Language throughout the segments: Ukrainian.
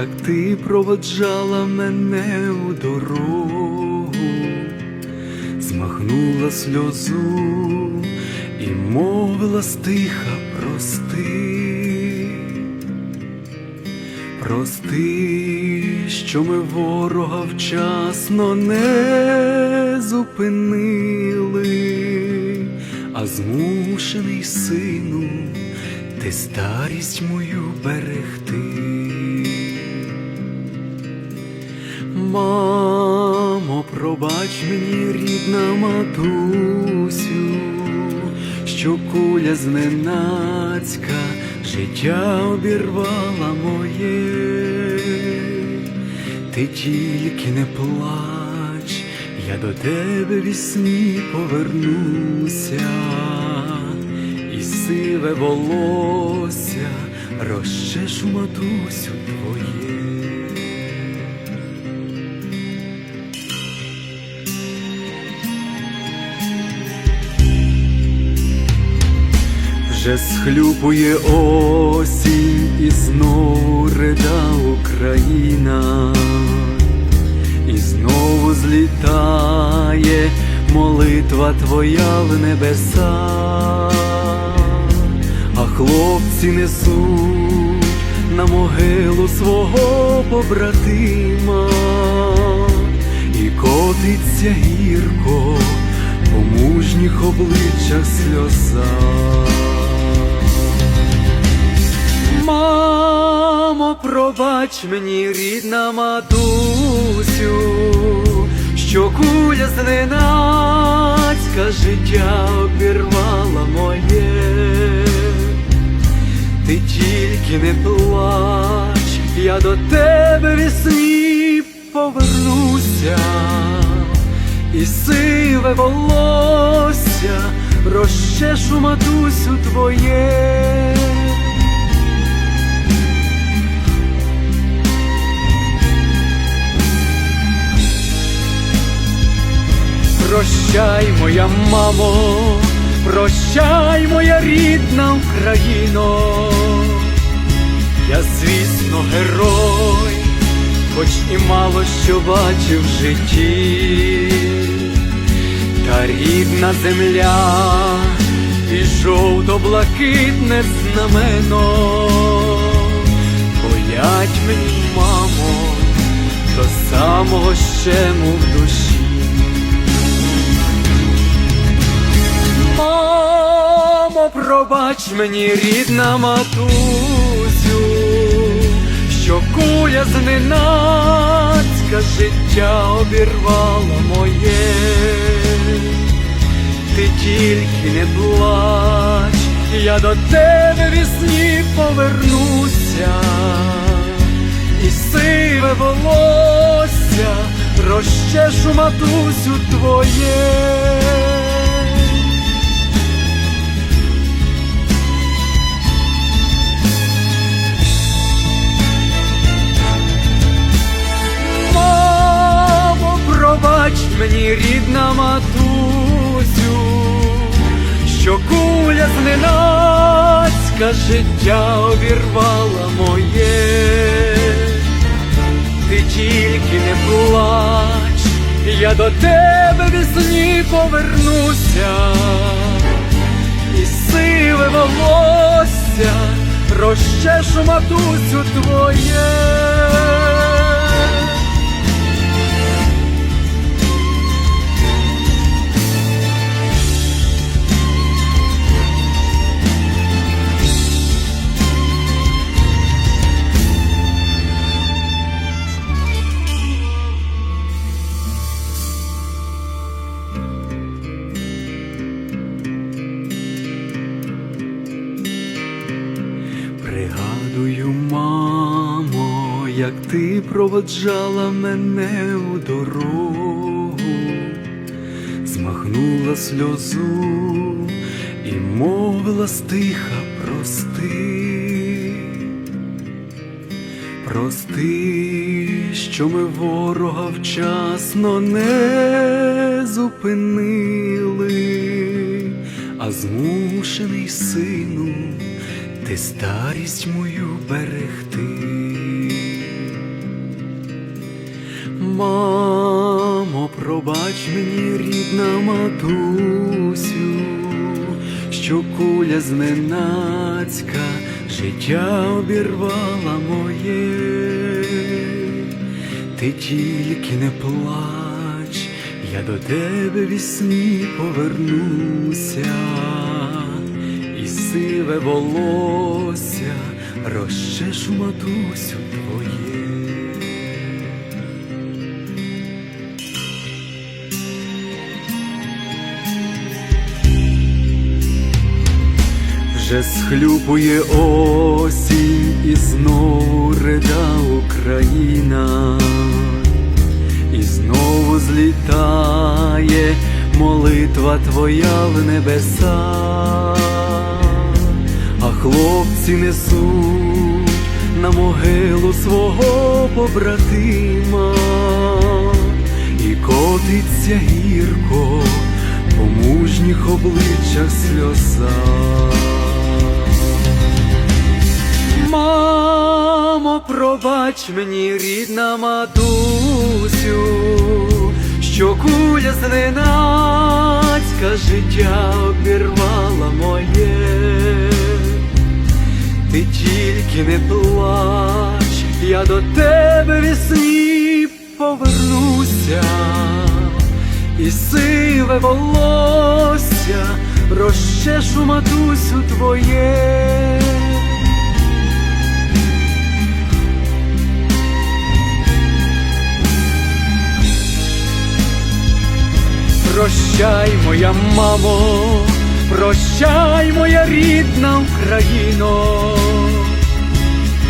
як ти проводжала мене у дорогу, змахнула сльозу і мовила стиха прости. Прости, що ми ворога вчасно не зупинили, а змушений сину, ти старість мою берегти. Мамо, пробач мені, рідна матусю, що куля зненацька життя обірвала моє, ти тільки не плач, я до тебе вісні повернуся, і сиве волосся розчешу матусю твоє. Вже схлюпує осінь і знову рида Україна, і знову злітає молитва твоя в небеса, а хлопці несуть на могилу свого побратима, і котиться гірко по мужніх обличчях сльоза. Мамо, пробач мені, рідна матусю, що куля зненацька життя обірвала моє. Ти тільки не плач, я до тебе весні повернуся, і сиве волосся розчешу матусю твоє. Прощай, моя мамо, прощай, моя рідна Україно, я, звісно, герой, хоч і мало що бачив в житті, та рідна земля і жовто-блакитне знамено, болять мені, мамо, до самого щему в душі. Мамо, пробач мені, рідна матусю, що куля зненацька життя обірвала моє, ти тільки не плач, я до тебе вісні повернуся, і сиве волосся розчешу матусю твоє. Мені, рідна матусю, що куля зненацька життя обірвала моє, ти тільки не плач, я до тебе вісні повернуся, і сиве волосся розчешу матусю твоє. Як ти проводжала мене у дорогу, змахнула сльозу і мовила стиха прости. Прости, що ми ворога вчасно не зупинили, а змушений сину, ти старість мою берегти. Пробач мені, рідна матусю, що куля зненацька життя обірвала моє, ти тільки не плач, я до тебе вісні повернуся, і сиве волосся розчешу матусю твоє. Вже схлюпує осінь і знову рида Україна, і знову злітає молитва твоя в небеса, а хлопці несуть на могилу свого побратима, і котиться гірко по мужніх обличчях сльоза. Мамо, пробач мені, рідна матусю, що куля зненацька життя обірвала моє. Ти тільки не плач, я до тебе вісні повернуся, і сиве волосся розчешу матусю твоє. Прощай, моя мамо, прощай, моя рідна Україно,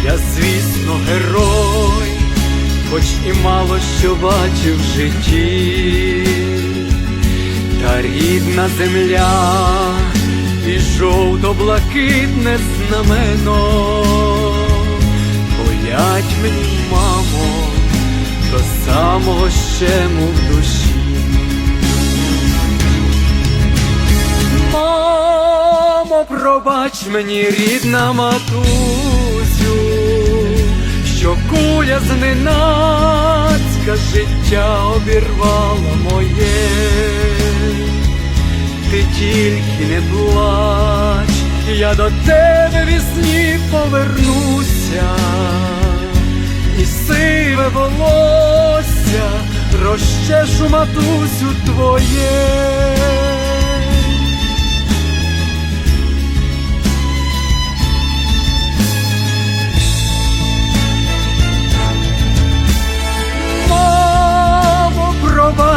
я, звісно, герой, хоч і мало що бачив в житті, та рідна земля і жовто-блакитне знамено, болять мені, мамо, до самого щему в душі. Пробач мені, рідна матусю, що куля зненацька життя обірвала моє, ти тільки не плач, я до тебе вісні повернуся, і сиве волосся розчешу матусю твоє.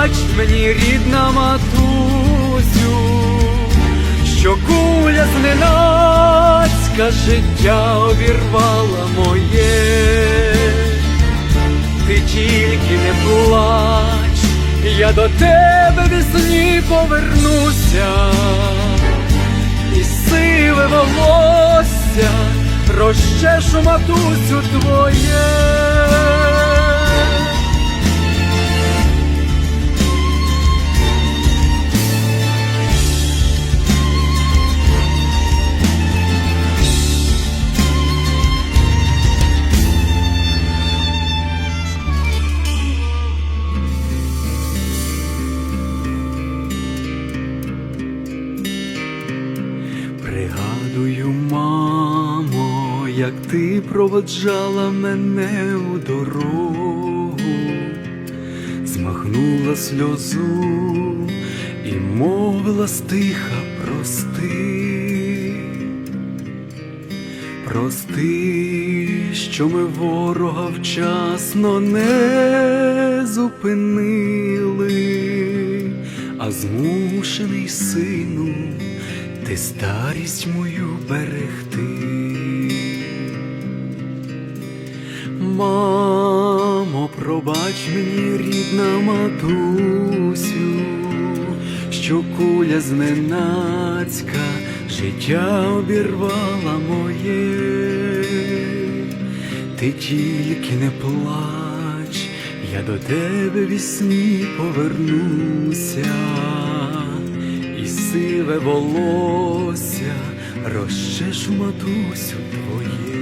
Пробач мені, рідна матусю, що куля зненацька життя обірвала моє, ти тільки не плач, я до тебе вісні повернуся, і сиве волосся розчешу матусю твоє. Як ти проводжала мене у дорогу, змахнула сльозу і мовила стиха прости. Прости, що ми ворога вчасно не зупинили, а змушений сину, ти старість мою берегти. Мамо, пробач мені, рідна матусю, що куля зненацька життя обірвала моє, ти тільки не плач, я до тебе вісні повернуся, і сиве волосся розчешу матусю твоє.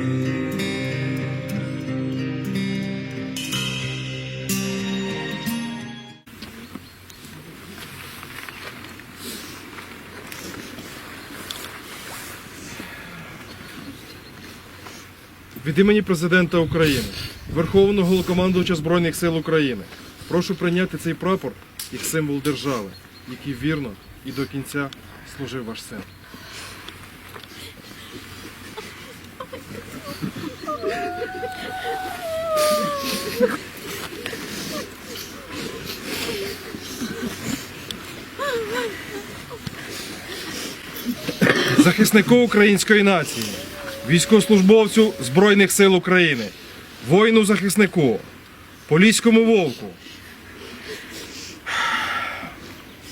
Від імені президента України, Верховного Головнокомандувача Збройних сил України, прошу прийняти цей прапор як символ держави, який вірно і до кінця служив ваш син. Захиснику української нації, військовослужбовцю Збройних сил України, воїну захиснику, поліському вовку,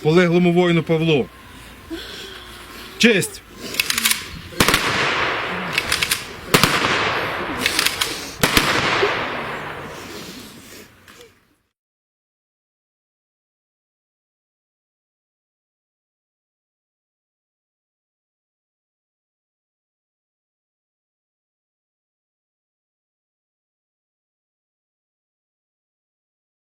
полеглому воїну Павлу. Честь!